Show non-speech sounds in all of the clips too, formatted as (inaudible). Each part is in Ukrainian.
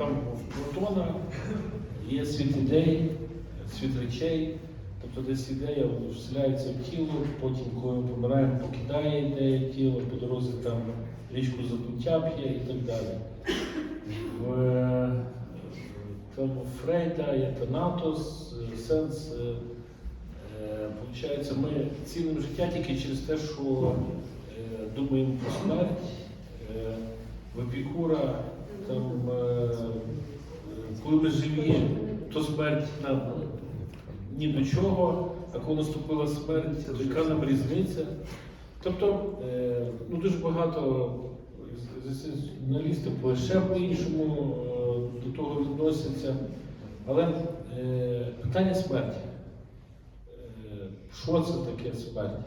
там в Платона є світ ідей, світ речей, тобто десь ідея вселяється в тіло, потім, коли ми помираємо, покидає ідея тіло, по дорозі там річку забуття п'є і так далі. В е, тому Фрейда є Танатос, е, сенс. е, е, Получається, ми цінимо життя тільки через те, що е, думаємо про смерть. В Епікура там, е, коли ми живі, то смерть нам ні до чого, а коли наступила смерть, то яка нам різниця? Тобто е, ну, дуже багато екзистенціалістів ще по-іншому е, до того відносяться. Але питання смерті. Що це таке смерть?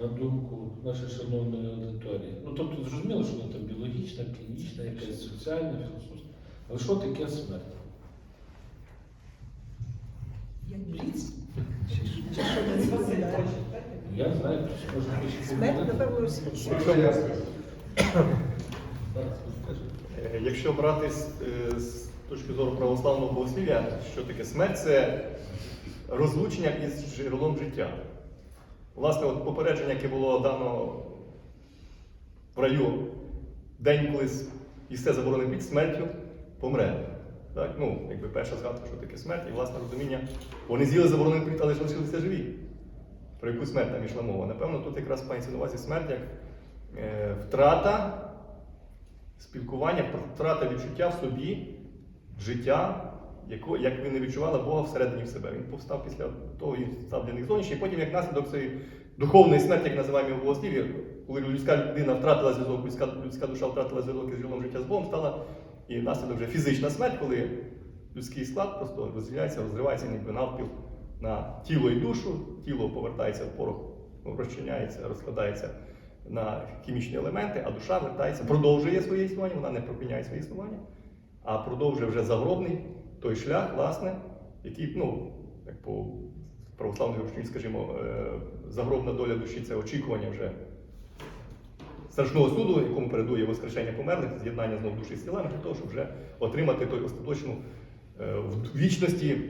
На думку нашої шановної аудиторії. Ну, тобто, зрозуміло, що вона там біологічна, клінічна, якась соціальна, філософська. Але що таке смерть? Що? Я знаю, може більше Смерть, напевно. Якщо я скажу. Е, Якщо брати з, е, з точки зору православного богослів'я, що таке смерть це розлучення із джерелом життя. Власне, от попередження, яке було дано в раю, день, коли істе заборонений плід, смертю помре. Так? Ну, якби перша згадка, що таке смерть, і власне розуміння, вони з'їли заборонений плід, але ж лишилися живі. Про яку смерть там йшла мова? Напевно, тут якраз мається на увазі смерть як е, втрата спілкування, втрата відчуття в собі, життя, як ви не відчували Бога всередині в себе. Він повстав після того, він став для них зовнішній, і потім, як наслідок цієї духовної смерті, як називаємо його в Богослів'ї, коли людська людина втратила зв'язок, людська, людська душа втратила зв'язок із джерелом життя з Богом, стала і наслідок вже фізична смерть, коли людський склад просто розділяється, розривається ніби навпіл на тіло і душу, тіло повертається в порох, розчиняється, розкладається на хімічні елементи, а душа вертається, продовжує своє існування, вона не припиняє своє існування, а продовжує вже загробний той шлях, власне, який, ну, як по православній вчені, скажімо, е, загробна доля душі це очікування вже страшного суду, якому передує воскрешення померлих, з'єднання знову душі з тілами, для того, щоб вже отримати той остаточну е, в вічності,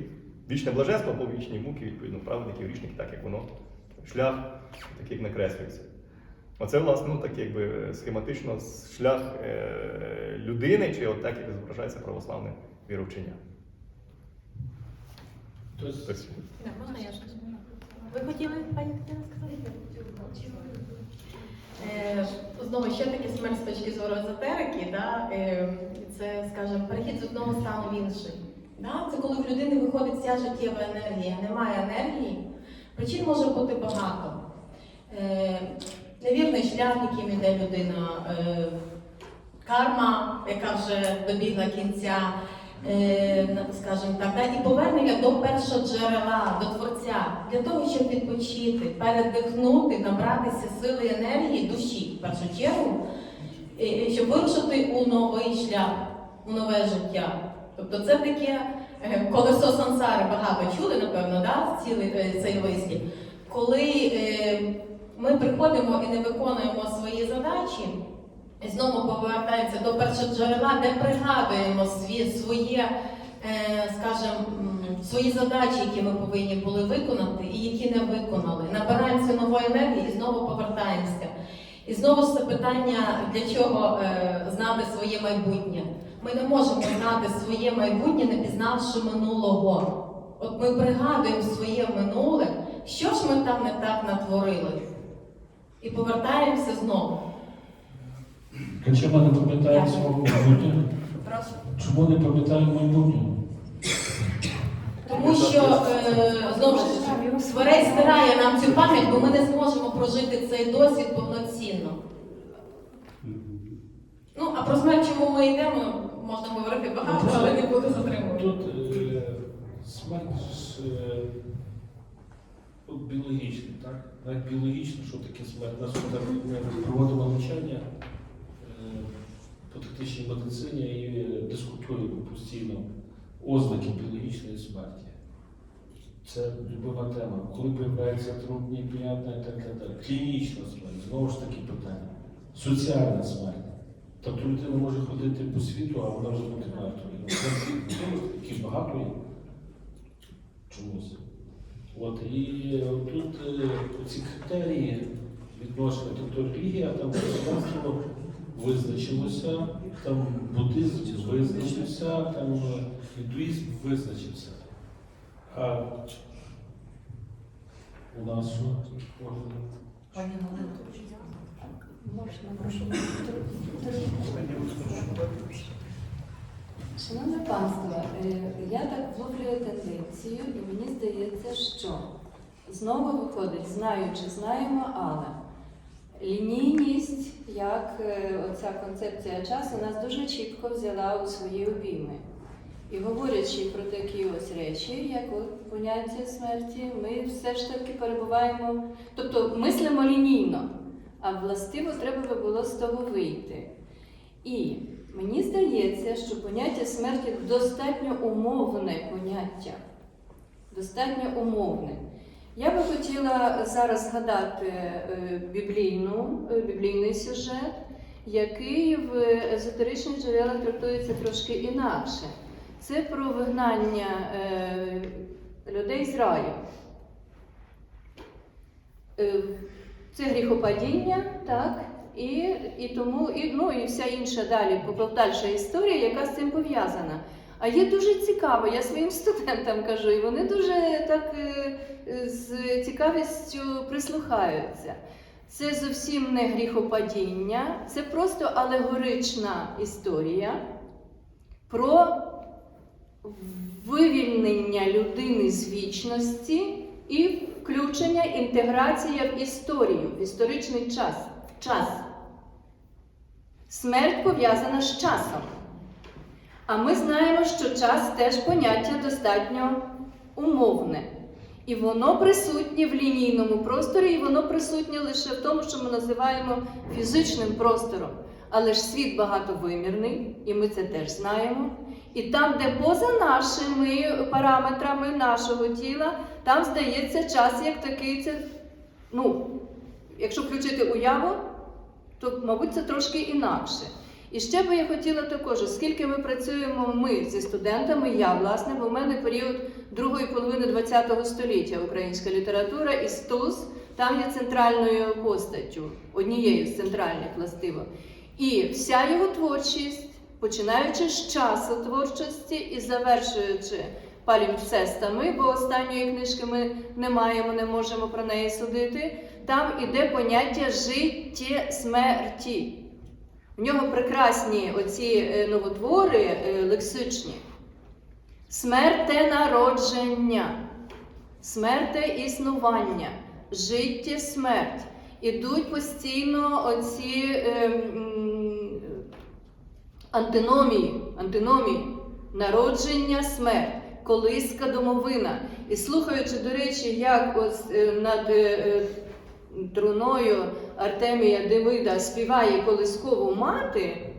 вічне блаженство або вічні муки, відповідно, праведників, грішників, так як воно, шлях, такий накреслюється. Оце, власне, ну, так якби схематично шлях е, людини, чи от так, як зображається православне віровчення. Можна я щось? Ви хотіли, пані Тетяна, сказати? Е, Знову, що таке смерть з точки зору езотерики, да? е, це, скажімо, перехід з одного стану в інший. Да? Це коли в людини виходить вся життєва енергія, немає енергії. Причин може бути багато. Е, Невірний шлях, яким йде людина, е, карма, яка вже добігла кінця, скажімо так, і повернення до першого джерела, до творця, для того, щоб відпочити, передихнути, набратися сили енергії душі, в першу чергу, щоб вирушити у новий шлях, у нове життя. Тобто це таке е, колесо сансари, багато чули, напевно, да? цілий е, цей вислів. Коли е, ми приходимо і не виконуємо свої задачі, і знову повертаємося до першого джерела, де пригадуємо своє, е, скажімо, свої задачі, які ми повинні були виконати, і які не виконали. Набираємося нової енергії і знову повертаємося. І знову ж це питання, для чого е, знати своє майбутнє. Ми не можемо знати своє майбутнє, не пізнавши минулого. От ми пригадуємо своє минуле, що ж ми там не так натворили. І повертаємося знову. А чому не пам'ятаємо свого майбутнього? Чому не пам'ятаємо майбутнього? Тому що е, знову ж сварець стирає нам цю пам'ять, бо ми не зможемо прожити цей досвід повноцінно. Ну, а про смерть, чому ми йдемо, можна говорити багато, але не буду затримувати. Тут е, смерть е, біологічна, так? Навіть біологічно, що таке смерть. Нас ми проводимо навчання по тактичній медицині і дискутуємо постійно ознаки біологічної смерті. Це любима тема. Коли появляється трудні п'ятна і так далі. Клінічна смерть, знову ж таки питання. Соціальна смерть. Тобто людина може ходити по світу, а вона вже бути мертвою. Ну, багато є. Чомусь. От і тут е, ці критерії відношення, тобто релігія, там християнство визначилося, там буддизм визначився, там е, індуїзм визначився. А у нас що? Пані Галина. Можна, прошу. Шановне панство, е, я так вловлюю тенденцію, і мені здається, що знову виходить, знаючи, знаємо, але лінійність, як е, оця концепція часу, нас дуже чітко взяла у свої обійми. І говорячи про такі ось речі, як от поняття смерті, ми все ж таки перебуваємо, тобто мислимо лінійно, а властиво треба би було з того вийти. І мені здається, що поняття смерті достатньо умовне поняття. Достатньо умовне. Я би хотіла зараз згадати е, біблійну, е, біблійний сюжет, який в езотеричних джерелах трактується трошки інакше. Це про вигнання е, людей з раю. Це гріхопадіння, так? І, і тому, і, ну, і вся інша далі подальша історія, яка з цим пов'язана. А є дуже цікаво, я своїм (laughs) студентам кажу, і вони дуже так е, е, з цікавістю прислухаються. Це зовсім не гріхопадіння, це просто алегорична історія про вивільнення людини з вічності і включення, інтеграція в історію, в історичний час. час. Смерть пов'язана з часом. А ми знаємо, що час теж поняття достатньо умовне. І воно присутнє в лінійному просторі, і воно присутнє лише в тому, що ми називаємо фізичним простором. Але ж світ багатовимірний, і ми це теж знаємо. І там, де поза нашими параметрами нашого тіла, там здається час як такий, це, ну, якщо включити уяву, то, мабуть, це трошки інакше. І ще би я хотіла також, оскільки ми працюємо ми зі студентами, я власне, бо в мене період другої половини ХХ століття українська література і СТУС там є центральною постаттю, однією з центральних властиво. І вся його творчість, починаючи з часу творчості і завершуючи палімпсестами, бо останньої книжки ми не маємо, не можемо про неї судити, там іде поняття життє смерті. В нього прекрасні оці е, новотвори е, лексичні. Смерте народження, смерте існування, життя смерть. Ідуть постійно оці е, антиномії, антиномії, народження, смерть, колиска домовина. І слухаючи, до речі, як ось е, над е, труною Артемія Демида співає колискову мати,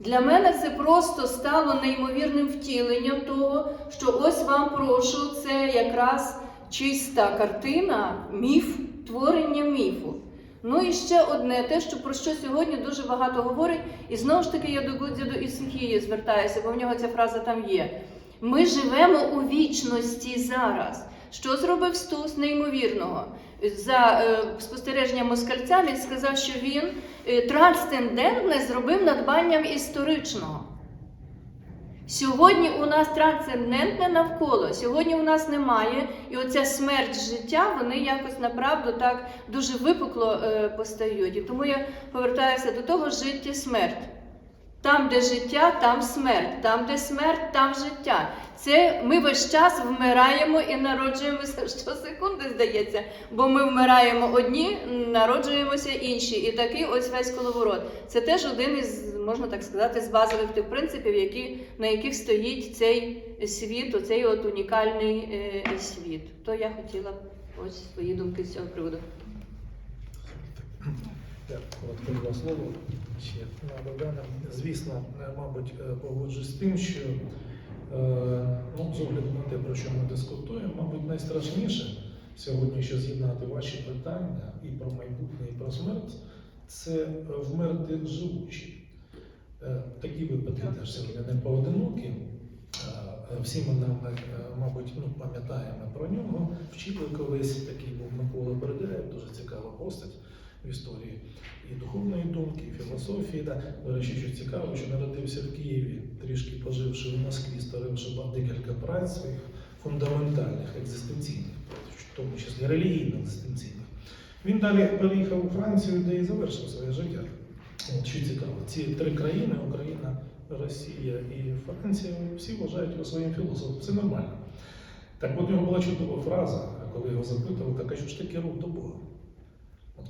для мене це просто стало неймовірним втіленням того, що ось вам прошу, це якраз чиста картина, міф, творення міфу. Ну і ще одне, те, що про що сьогодні дуже багато говорить, і знову ж таки я до Гудзяду Ісихії звертаюся, бо в нього ця фраза там є. Ми живемо у вічності зараз. Що зробив Стус неймовірного? За е, спостереженням москальця він сказав, що він е, трансцендентне зробив надбанням історичного. Сьогодні у нас трансцендентне навколо, сьогодні у нас немає, і оця смерть життя, вони якось направду так дуже випукло е, постають. І тому я повертаюся до того життя смерть. Там, де життя, там смерть, там, де смерть, там життя. Це ми весь час вмираємо і народжуємося (laughs) щосекунди, здається, бо ми вмираємо одні, народжуємося інші. І такий ось весь коловорот. Це теж один із, можна так сказати, з базових тих принципів, які, на яких стоїть цей світ, оцей от унікальний е, світ. То я хотіла ось свої думки з цього приводу. Так, коротко два слова ще на Богдана. Звісно, е, мабуть, е, погоджуюсь з тим, що е, ну, з огляду на те, про що ми дискутуємо, мабуть, найстрашніше сьогодні, що з'єднати ваші питання і про майбутнє, і про смерть, це вмерти живучі. Такі випадки теж сьогодні не поодинокі. Всі ми, нам, е, мабуть, ну, пам'ятаємо про нього. Вчили колись такий був Микола Бердяєв, дуже цікава постать в історії і духовної думки, і філософії. Да. До речі, що цікаво, що народився в Києві, трішки поживши в Москві, створивши декілька праць своїх фундаментальних, екзистенційних, в тому числі релігійно-екзистенційних. Він далі переїхав у Францію, де і завершив своє життя. Що цікаво, ці три країни Україна, Росія і Франція, всі вважають його своїм філософом. Це нормально. Так от у нього була чудова фраза, коли його запитували, так а що ж таке рух до Бога?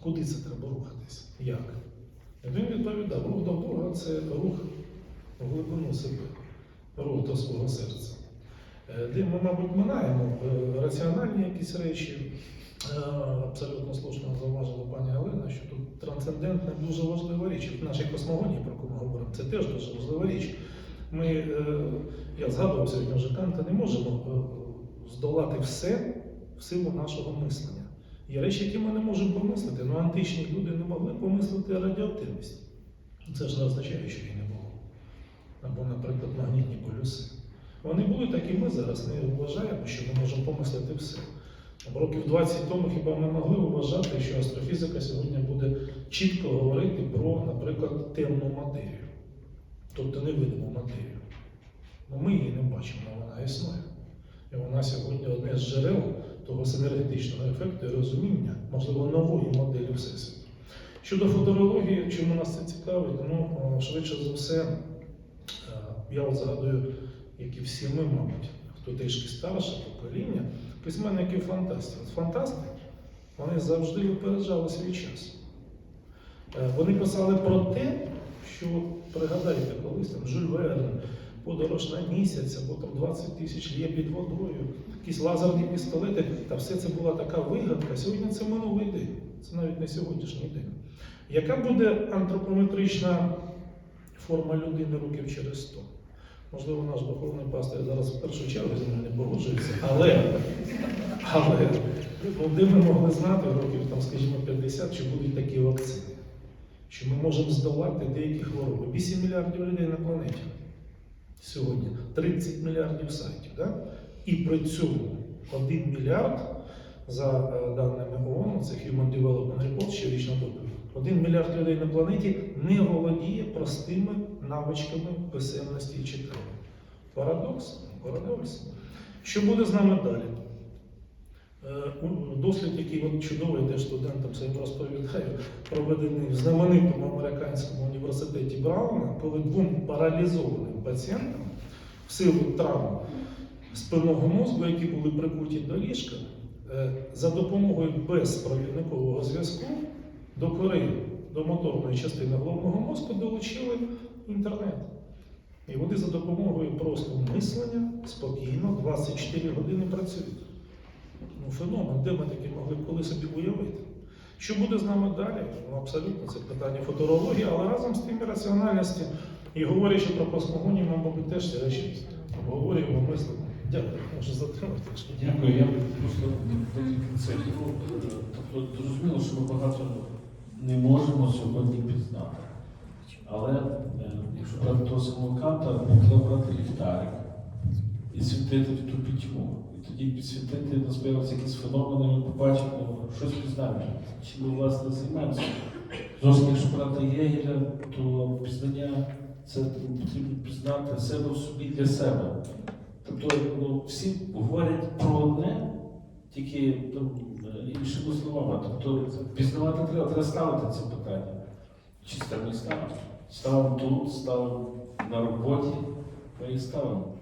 Куди це треба рухатись? Як? І він відповідав, рух до Бога це рух в глибину себе, рух до свого серця. Е, Де ми, мабуть, минаємо е, раціональні якісь речі. Е, Абсолютно слушно зауважила пані Галина, що тут трансцендентна дуже важлива річ. В нашій космогонії, про яку ми говоримо, це теж дуже важлива річ. Ми, я згадував сьогодні вже Канта, не можемо здолати все в силу нашого мислення. Є речі, які ми не можемо помислити. Ну, античні люди не могли помислити радіоактивність. Це ж не означає, що її не було. Або, наприклад, магнітні полюси. Вони були так і ми зараз не вважаємо, що ми можемо помислити все. Років 20 тому хіба ми могли вважати, що астрофізика сьогодні буде чітко говорити про, наприклад, темну матерію, тобто невидиму матерію. Ну, ми її не бачимо, але вона існує. І вона сьогодні одне з джерел того синергетичного ефекту і розуміння, можливо, нової моделі Всесвіту. Щодо футурології, чому нас це цікавить, ну, швидше за все, е, я от згадую, як і всі ми, мабуть, хто трішки старше покоління, письменники фантастів. Фантасти, вони завжди випереджали свій час. Е, Вони писали про те, що пригадайте, колись там Жюль Верн, подорож на місяць, або там 20 тисяч є під водою, якісь лазерні пістолети, та все це була така вигадка. Сьогодні це минулий день, це навіть не сьогоднішній день. Яка буде антропометрична форма людини років через 100? Можливо, наш духовний пастир зараз в першу чергу зі мною не погоджується, але, але де ми могли знати років, там, скажімо, 50, що будуть такі вакцини, що ми можемо здолати деякі хвороби. 8 мільярдів людей на планеті сьогодні, 30 мільярдів сайтів. Да? І при цьому 1 мільярд, за е, даними ООН, це Human Development Report, щорічна доповідь, 1 мільярд людей на планеті не володіє простими навичками писемності і читання. Парадокс? Парадокс. Що буде з нами далі? Е, Дослід, який от чудовий, де студентам своїм розповідаю, проведений в знаменитому американському університеті Брауна, коли двом паралізованим пацієнтам в силу травм спинного мозку, які були прикуті до ліжка, е, за допомогою безпровідникового зв'язку до кори, до моторної частини головного мозку долучили інтернет. І вони за допомогою просто мислення спокійно 24 години працюють. Ну, феномен, де ми такі могли б коли собі уявити? Що буде з нами далі? Ну, абсолютно, це питання футурології, але разом з тим і раціональності. І говорячи про космогонію, ми, мабуть, теж ці речі обговорюємо, мислимо. Дякую, може затримати. Дякую. Я просто. Тобто зрозуміло, що ми багато не можемо сьогодні пізнати. Але е, якщо брати того самого канта, треба брати ліхтарик і світити в ту пітьму. І тоді підсвітити, нас якісь феномени, ми побачимо, щось пізнаємо. Чим ми власне займаємося. Зовсім, якщо брати Єгеля, то пізнання це потрібно пізнати себе в собі для себе. Тобто ну, всі говорять про одне, тільки там, е, іншими словами. Тобто пізнавати треба, треба ставити це питання. Чи ставимо не ставимо? Ставимо тут, ставимо на роботі, ми їх ставимо.